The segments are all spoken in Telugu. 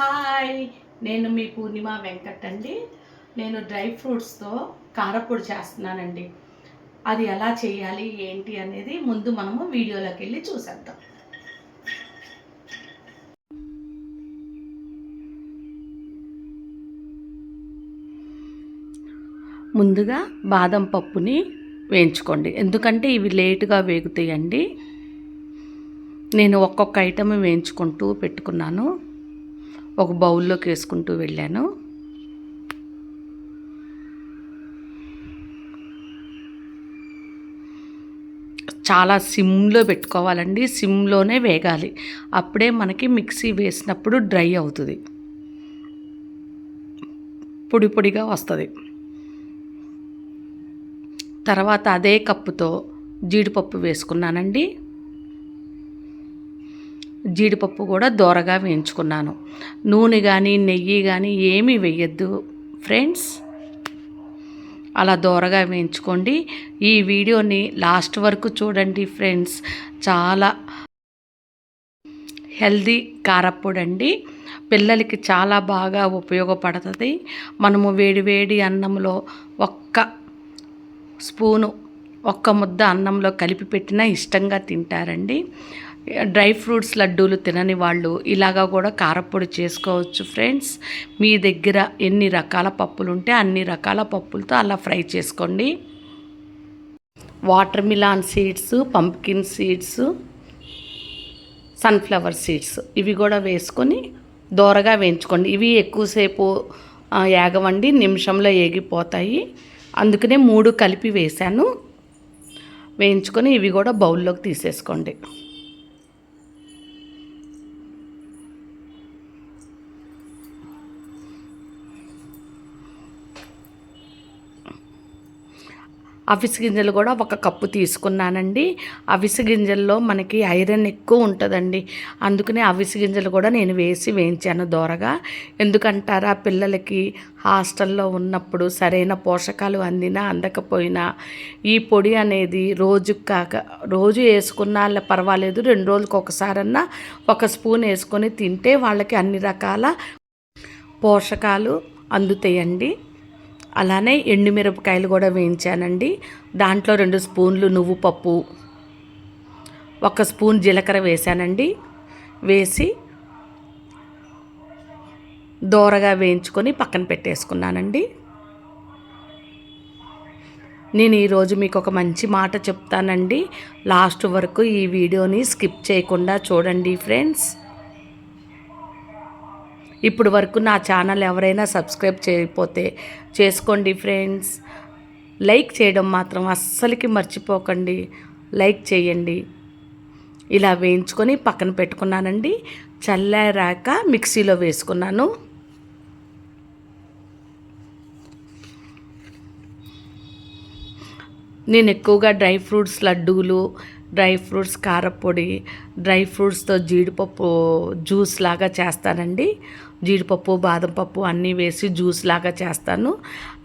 హాయ్. నేను మీ పూర్ణిమ వెంకట్ అండి. నేను డ్రై ఫ్రూట్స్తో కారపొడి చేస్తున్నానండి. అది ఎలా చేయాలి ఏంటి అనేది ముందు మనము వీడియోలోకి వెళ్ళి చూసేద్దాం. ముందుగా బాదం పప్పుని వేయించుకోండి. ఎందుకంటే ఇవి లేటుగా వేగుతాయండి. నేను ఒక్కొక్క ఐటమ్ వేయించుకుంటూ పెట్టుకున్నాను. ఒక బౌల్లోకి వేసుకుంటూ వెళ్ళాను. చాలా సిమ్లో పెట్టుకోవాలండి సిమ్లోనే వేగాలి. అప్పుడే మనకి మిక్సీ వేసినప్పుడు డ్రై అవుతుంది. పొడి పొడిగా వస్తుంది. తర్వాత అదే కప్పుతో జీడిపప్పు వేసుకున్నానండి. జీడిపప్పు కూడా దోరగా వేయించుకున్నాను. నూనె కానీ నెయ్యి కానీ ఏమీ వేయద్దు. ఫ్రెండ్స్ అలా దోరగా వేయించుకోండి. ఈ వీడియోని లాస్ట్ వరకు చూడండి ఫ్రెండ్స్. చాలా హెల్దీ కారప్పొడి అండి. పిల్లలకి చాలా బాగా ఉపయోగపడుతుంది. మనము వేడివేడి అన్నంలో ఒక్క స్పూను ఒక్క ముద్ద అన్నంలో కలిపి పెట్టినా ఇష్టంగా తింటారండి. డ్రై ఫ్రూట్స్ లడ్డూలు తినని వాళ్ళు ఇలాగా కూడా కారపొడి చేసుకోవచ్చు ఫ్రెండ్స్. మీ దగ్గర ఎన్ని రకాల పప్పులు ఉంటే అన్ని రకాల పప్పులతో అలా ఫ్రై చేసుకోండి. Watermelon seeds pumpkin seeds sunflower seeds ఇవి కూడా వేసుకొని దోరగా వేయించుకోండి. ఇవి ఎక్కువసేపు ఏగవండి నిమిషంలో ఏగిపోతాయి. అందుకనే మూడు కలిపి వేశాను. వేయించుకొని ఇవి కూడా బౌల్లోకి తీసేసుకోండి. అవిసి గింజలు కూడా ఒక కప్పు తీసుకున్నానండి. అవిసి గింజల్లో మనకి ఐరన్ ఎక్కువ ఉంటుందండి. అందుకనే అవిసి గింజలు కూడా నేను వేసి వేయించాను దోరగా. ఎందుకంటారా పిల్లలకి హాస్టల్లో ఉన్నప్పుడు సరైన పోషకాలు అందినా అందకపోయినా ఈ పొడి అనేది రోజు కాక రోజు వేసుకున్నా పర్వాలేదు. రెండు రోజులకు ఒకసారన్నా ఒక స్పూన్ వేసుకొని తింటే వాళ్ళకి అన్ని రకాల పోషకాలు అందుతాయండి. అలానే ఎండుమిరపకాయలు కూడా వేయించానండి. దాంట్లో రెండు స్పూన్లు నువ్వు పప్పు ఒక స్పూన్ జీలకర్ర వేసానండి వేసి దోరగా వేయించుకొని పక్కన పెట్టేసుకున్నానండి. నేను ఈరోజు మీకు ఒక మంచి మాట చెప్తానండి. లాస్ట్ వరకు ఈ వీడియోని స్కిప్ చేయకుండా చూడండి ఫ్రెండ్స్. ఇప్పుడు వరకు నా ఛానల్ ఎవరైనా సబ్స్క్రైబ్ చేయకపోతే చేసుకోండి ఫ్రెండ్స్. లైక్ చేయడం మాత్రం అస్సలకి మర్చిపోకండి. లైక్ చేయండి. ఇలా వేయించుకొని పక్కన పెట్టుకున్నానండి. చల్లారాక మిక్సీలో వేసుకున్నాను. నేను ఎక్కువగా డ్రై ఫ్రూట్స్ లడ్డూలు డ్రై ఫ్రూట్స్ కారపొడి డ్రై ఫ్రూట్స్తో జీడిపప్పు జ్యూస్ లాగా చేస్తానండి. జీడిపప్పు బాదం పప్పు అన్నీ వేసి జ్యూస్ లాగా చేస్తాను.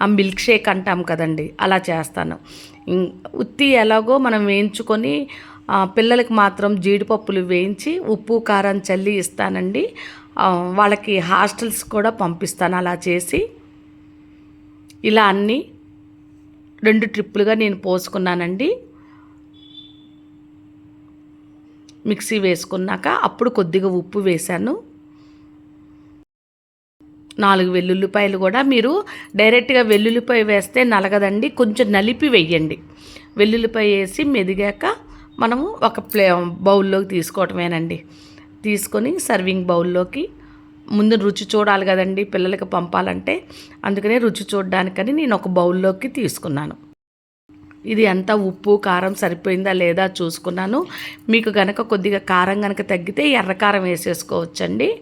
ఆ మిల్క్ షేక్ అంటాం కదండి అలా చేస్తాను. ఉత్తి ఎలాగో మనం వేయించుకొని పిల్లలకి మాత్రం జీడిపప్పులు వేయించి ఉప్పు కారం చల్లి ఇస్తానండి. వాళ్ళకి హాస్టల్స్ కూడా పంపిస్తాను అలా చేసి. ఇలా అన్నీ రెండు ట్రిప్పులుగా నేను పోసుకున్నానండి. మిక్సీ వేసుకున్నాక అప్పుడు కొద్దిగా ఉప్పు వేశాను. నాలుగు వెల్లుల్లిపాయలు కూడా మీరు డైరెక్ట్గా వెల్లుల్లిపాయ వేస్తే నలగదండి. కొంచెం నలిపి వెయ్యండి వెల్లుల్లిపాయ వేసి మెదిగాక మనము ఒక ప్లే బౌల్లోకి తీసుకోవటమేనండి. తీసుకొని సర్వింగ్ బౌల్లోకి ముందు రుచి చూడాలి కదండి పిల్లలకి పంపాలంటే. అందుకనే రుచి చూడడానికని నేను ఒక బౌల్లోకి తీసుకున్నాను. ఇది ఎంత ఉప్పు కారం సరిపోయిందా లేదా చూసుకున్నాను. మీకు గనక కొద్దిగా కారం కనుక తగ్గితే ఎర్రకారం వేసేసుకోవచ్చండి.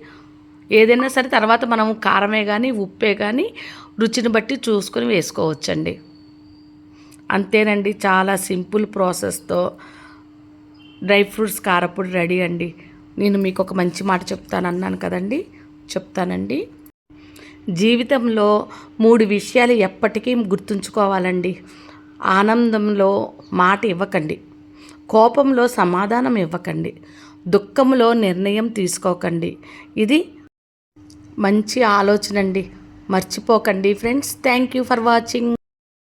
ఏదైనా సరే తర్వాత మనం కారమే కానీ ఉప్పే కానీ రుచిని బట్టి చూసుకొని వేసుకోవచ్చండి. అంతేనండి చాలా సింపుల్ ప్రాసెస్తో డ్రై ఫ్రూట్స్ కారపొడి రెడీ అండి. నేను మీకు ఒక మంచి మాట చెప్తాను అన్నాను కదండి. చెప్తానండి. జీవితంలో మూడు విషయాలు ఎప్పటికీ గుర్తుంచుకోవాలండి. ఆనందంలో మాట ఇవ్వకండి. కోపంలో సమాధానం ఇవ్వకండి. దుఃఖంలో నిర్ణయం తీసుకోకండి. ఇది మంచి ఆలోచన అండి మర్చిపోకండి friends. Thank you for watching.